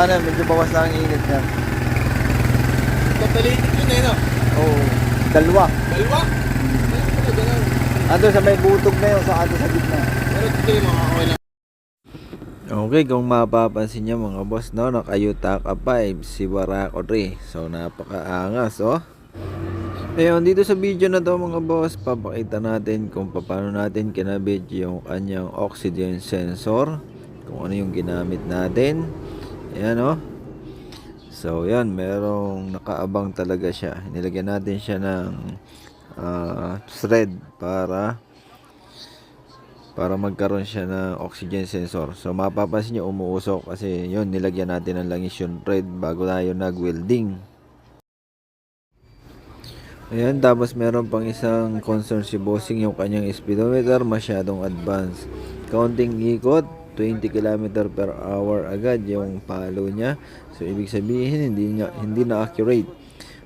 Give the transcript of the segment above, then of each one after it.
ano, medyo bawas lang ang init niya. Papalitin yun eh, no? Oo. Dalawa. Dalawa? Ganun. Ando sa may butog na yun, sa ando sa gitna. Pero dito yung mga okay lang. Okay, kung mapapansin niyo mga boss, no, nakayutaka 5, si Barako 3. So, napakaangas, oh. Ayun, dito sa video na to mga boss, papakita natin kung paano natin kinabit yung kanyang oxygen sensor. Kung ano yung ginamit natin. Ayan, oh. So, yan, merong nakaabang talaga siya. Nilagyan natin siya ng ah, thread para para magkaroon siya ng oxygen sensor. So mapapansin niyo umuusok kasi yun nilagyan natin ng langis yung thread bago tayo nag-welding. Ayan, tapos meron pang isang concern si Bossing yung kanyang speedometer masyadong advanced. Counting ikot, 20 km per hour agad yung palo niya. So ibig sabihin hindi niya hindi na accurate.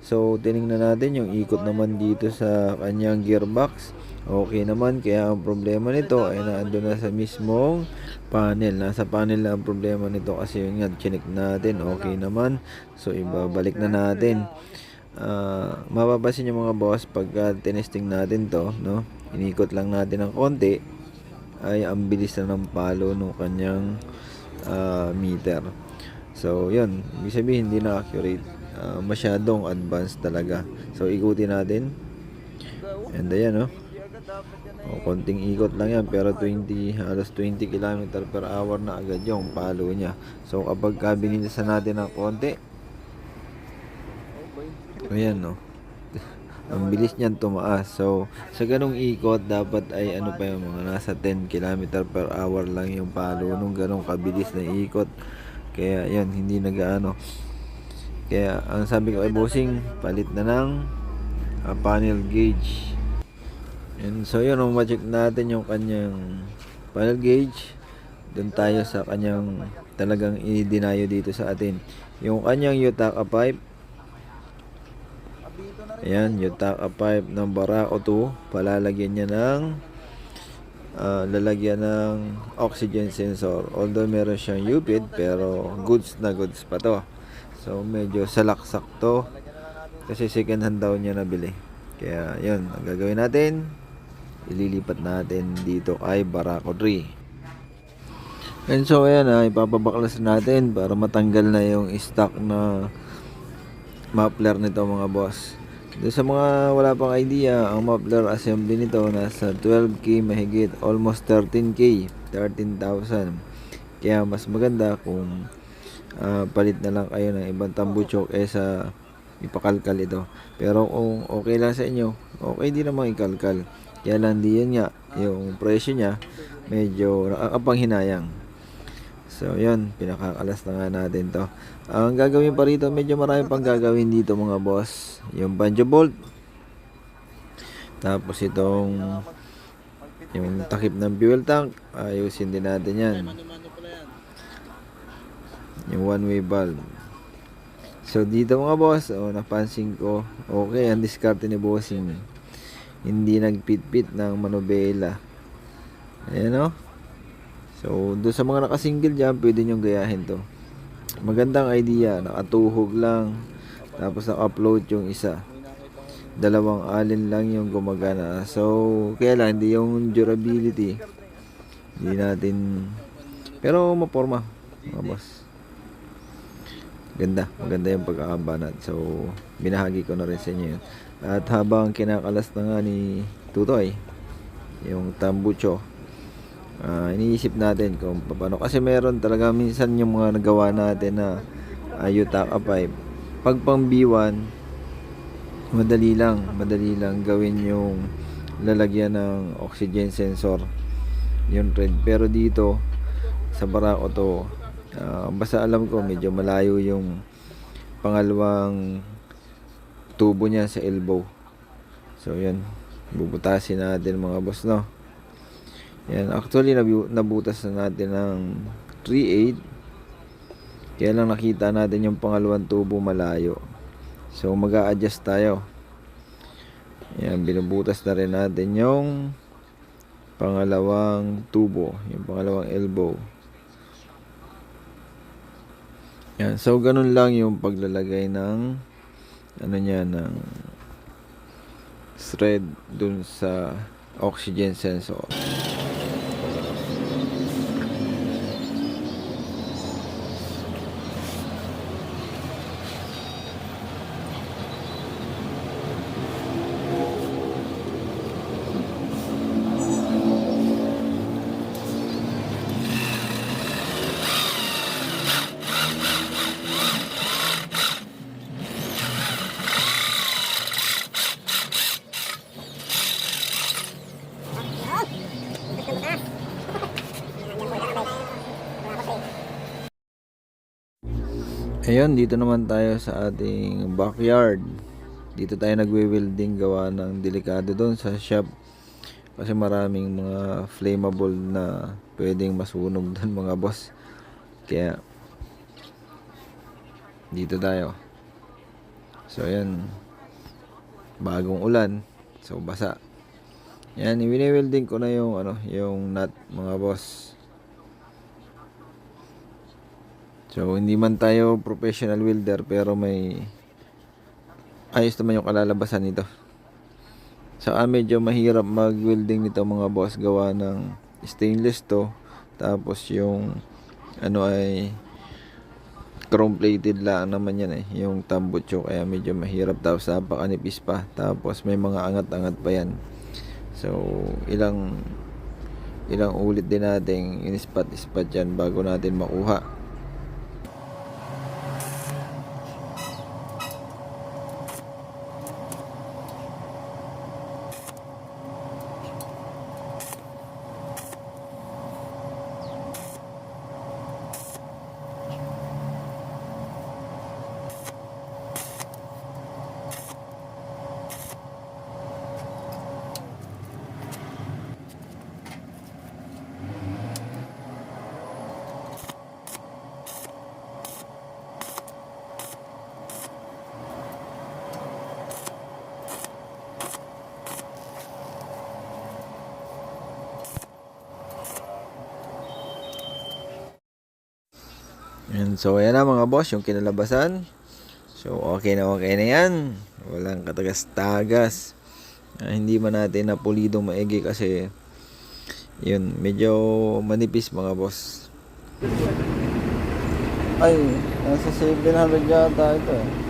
So tiningnan natin yung ikot naman dito sa kanyang gearbox. Okay naman, kaya ang problema nito ay naandun na sa mismong panel. Nasa panel na ang problema nito kasi yung nga, chinik natin, okay naman. So, ibabalik na natin. Ah, mapapansin yung mga boss pagka tinesting natin to, no? Inikot lang natin ng konti, ay ang bilis na ng palo ng kanyang ah, meter. So, yun. Ibig sabihin, hindi na accurate. Ah, masyadong advanced talaga. So, ikutin natin. And ayan, no? O, konting ikot lang yan, pero 20, halos 20 km per hour na agad yung palo niya. So, kapag ka binilisan natin ng konti, ayan, no? Ang bilis niyan tumaas. So, sa ganong ikot, dapat ay ano pa yung mga nasa 10 km per hour lang yung palo nung ganong kabilis na ikot. Kaya, yan, hindi nagaano. Kaya, ang sabi ko ay bossing, palit na ng ah, panel gauge. And so yun, nung ma-check natin yung kanyang panel gauge, doon tayo sa kanyang talagang i-deny dito sa atin. Yung kanyang Yutaka pipe, ayan, Yutaka pipe ng Barako 2, palalagyan niya ng ah, lalagyan ng oxygen sensor. Although meron siyang UPID, pero goods na goods pa to. So medyo salaksak to kasi second hand daw niya nabili. Kaya yun, ang gagawin natin, ililipat natin dito kay Barako 3. And so ayan ah, ipapabaklas natin para matanggal na yung stock na muffler nito mga boss. Doon sa mga wala pang idea, ang muffler assembly nito nasa 12k mahigit, almost 13k, 13,000. Kaya mas maganda kung ah, palit na lang kayo ng ibang tambuchok eh sa ipakalkal ito. Pero kung okay lang sa inyo, okay din naman ikalkal. Kaya lang di yun nga, yung presyo niya, medyo nakakapanghinayang. So, yun, pinakakalas na nga natin to. Ang gagawin pa rito, medyo marami pang gagawin dito mga boss. Yung banjo bolt. Tapos itong yung takip ng fuel tank, ayusin din natin yan. Yung one way valve. So dito mga boss, oh, napansin ko, okay ang diskarte ni bossing. Hindi nagpit-pit ng manobela. Ayan oh. So doon sa mga nakasingle dyan, pwede nyo gayahin to. Magandang idea, nakatuhog lang. Tapos naka-upload yung isa. Dalawang alin lang yung gumagana. So, kaya lang, hindi yung durability. Hindi natin... Pero maporma, mga boss. Ganda, maganda yung pagkakabanat. So, binahagi ko na rin sa inyo yun. At habang kinakalas na nga ni Tutoy, yung tambucho, ah, iniisip natin kung paano. Kasi meron talaga minsan yung mga nagawa natin na ayutaka pipe. Pag pang B1, madali lang, madali lang gawin yung lalagyan ng oxygen sensor yung thread. Pero dito, sa Barako to, ah, basta alam ko medyo malayo yung pangalawang tubo niya sa elbow. So, yan. Bubutasin natin mga boss, no? Yan. Actually, nabu- nabutas na natin ng 3.8. Kaya lang nakita natin yung pangalawang tubo malayo. So, mag adjust tayo. Yan. Binubutas na rin natin yung pangalawang tubo. Yung pangalawang elbow. Yan, so ganun lang yung paglalagay ng ano niya ng thread dun sa oxygen sensor. Ayun, dito naman tayo sa ating backyard. Dito tayo nagwe-welding gawa ng delikado doon sa shop. Kasi maraming mga flammable na pwedeng masunog doon mga boss. Kaya dito tayo. So ayan. Bagong ulan. So basa. Yan, i-welding ko na yung ano, yung nut mga boss. So, hindi man tayo professional welder pero may ayos naman yung kalalabasan nito. Saka medyo mahirap mag-welding nito mga boss gawa ng stainless to. Tapos yung ano ay chrome plated lang naman yan eh. Yung tambucho kaya medyo mahirap tapos napakanipis pa. Tapos may mga angat-angat pa yan. So, ilang ilang ulit din nating in-spot-spot yan bago natin makuha. And so, ayan na mga boss, yung kinalabasan. So, okay na okay na yan. Walang katagas-tagas. Ah, hindi man natin na pulidong maigi kasi yun, medyo manipis mga boss. Ay, nasa 700 yata ito eh.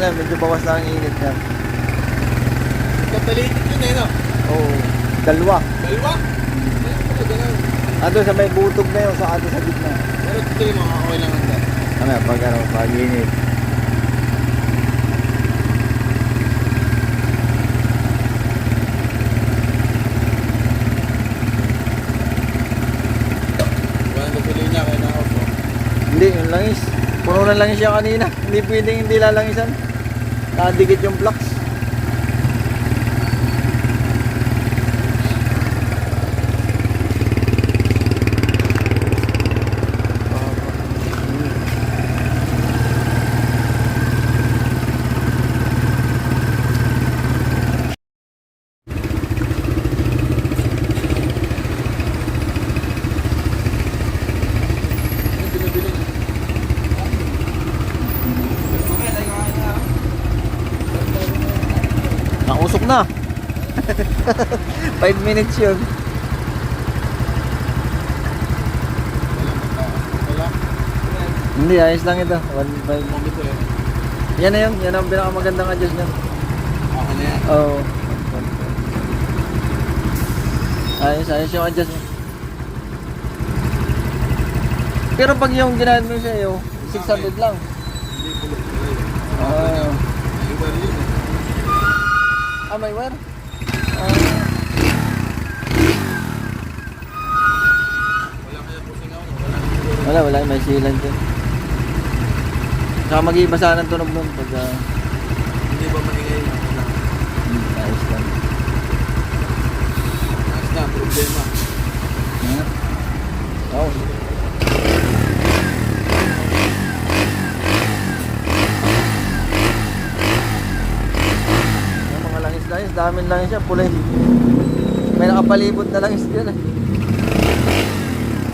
Saka na, medyo bawas lang ang init niya. Kapalitin yun eh, no? Oo. Oh, dalawa. Dalawa? Ando sa may butog na yun, sa ato sa gitna. Pero ito yung mga okay lang ito. Ano, pag ano, pag init. Hindi, yung langis. Puno na langis siya kanina. Hindi pwedeng hindi lalangisan. Nakadikit yung flux. Nakusok na. 5 minutes yun. Hindi, ayos lang ito. 1.5 Ito eh. Yan na yun. Yan ang pinakamagandang adjustment. Okay na yan. Oo. Ayos, ayos yung adjustment. Pero pag yung ginamit mo sa'yo, 600 lang. Hindi pulot na yun. Ah, Iba rin yun eh. Ah may wire? Ah, Wala kaya pusing ako. Wala wala. May sealant yun. Saka mag-iiba sana ang tunog nun pag ah, Hindi ba maingay? Wala. hmm, ayos lang. Ayos na, problema. Hmm? Oh. Amin lang siya, pulay. May nakapalibot na lang yun eh.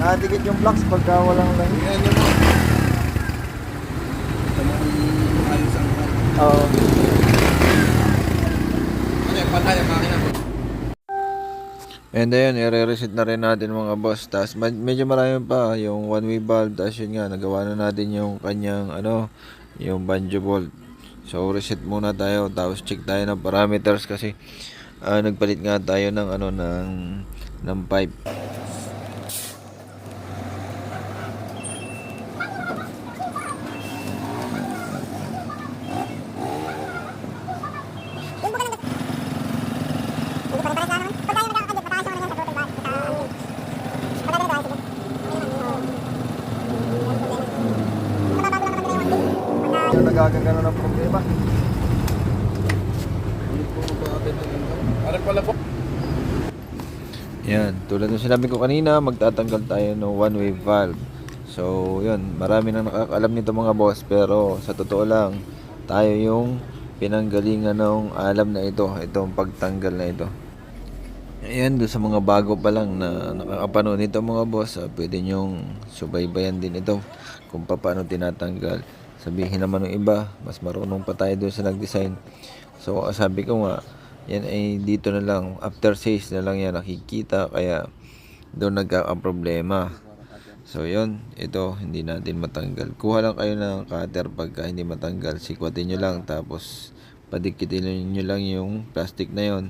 Nakadikit yung blocks pagka walang lang. Yan. Tamang ayos ang Oo. Ano yung patay ang makina mo? And then, i-reset na rin natin mga boss. Tapos, med- medyo marami pa yung one-way valve. Tapos yun nga, nagawa na natin yung kanyang, ano, yung banjo bolt. So, reset muna tayo. Tapos, check tayo ng parameters kasi ah, nagpalit nga tayo ng, ano, ng, ng pipe. Yung nagagagano ng problema. Hindi po mabakit ng ganito. Parang pala po. Yan, tulad ng sinabi ko kanina, magtatanggal tayo ng one-way valve. So, yun, marami nang nakakalam nito mga boss, pero sa totoo lang, tayo yung pinanggalingan ng alam na ito, itong pagtanggal na ito. Ayan, doon sa mga bago pa lang na nakakapanood nito mga boss, ah, pwede nyong subaybayan din ito kung paano tinatanggal. Sabihin naman ng iba, mas marunong pa tayo doon sa nag-design. So, sabi ko nga, yan ay dito na lang, after sales na lang yan nakikita, kaya doon nagkaka-problema. So, yun, ito, hindi natin matanggal. Kuha lang kayo ng cutter pagka hindi matanggal. Sikwatin nyo lang, tapos padikitin nyo lang yung plastic na yon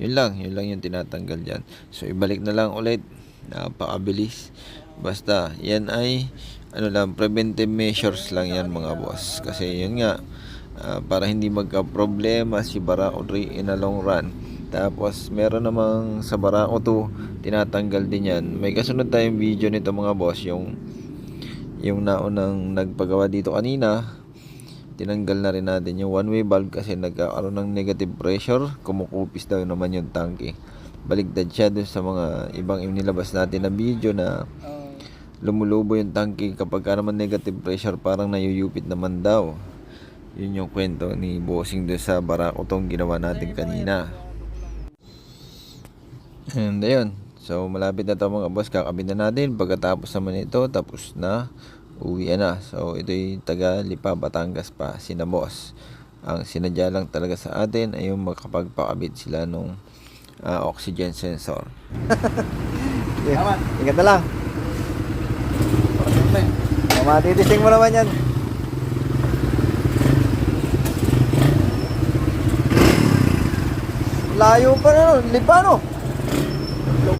yun lang, yun lang yung tinatanggal dyan. So, ibalik na lang ulit. Napakabilis. Basta, yan ay, ano lang, preventive measures lang yan mga boss. Kasi yun nga, ah, para hindi magka-problema si Barako 3 in a long run. Tapos, meron namang sa Barako 2, tinatanggal din yan. May kasunod tayong video nito mga boss, yung yung naunang nagpagawa dito kanina, tinanggal na rin natin yung one-way valve kasi nagkakaroon ng negative pressure, kumukupis daw naman yung tanke. Baligtad siya dun sa mga ibang inilabas natin na video na lumulubo yung tanke kapag ka naman negative pressure parang nayuyupit naman daw. Yun yung kwento ni Bossing doon sa barako tong ginawa natin kanina. And ayun. So malapit na to mga boss. Kakabit na natin. Pagkatapos naman ito, tapos na. Uwi na. So ito'y taga Lipa, Batangas pa. Sina boss. Ang sinadya lang talaga sa atin ay yung makapagpakabit sila nung ah, oxygen sensor. Tama. Ingat na lang. Siyempre. Matitising mo naman yan. Layo pa na, lipa no?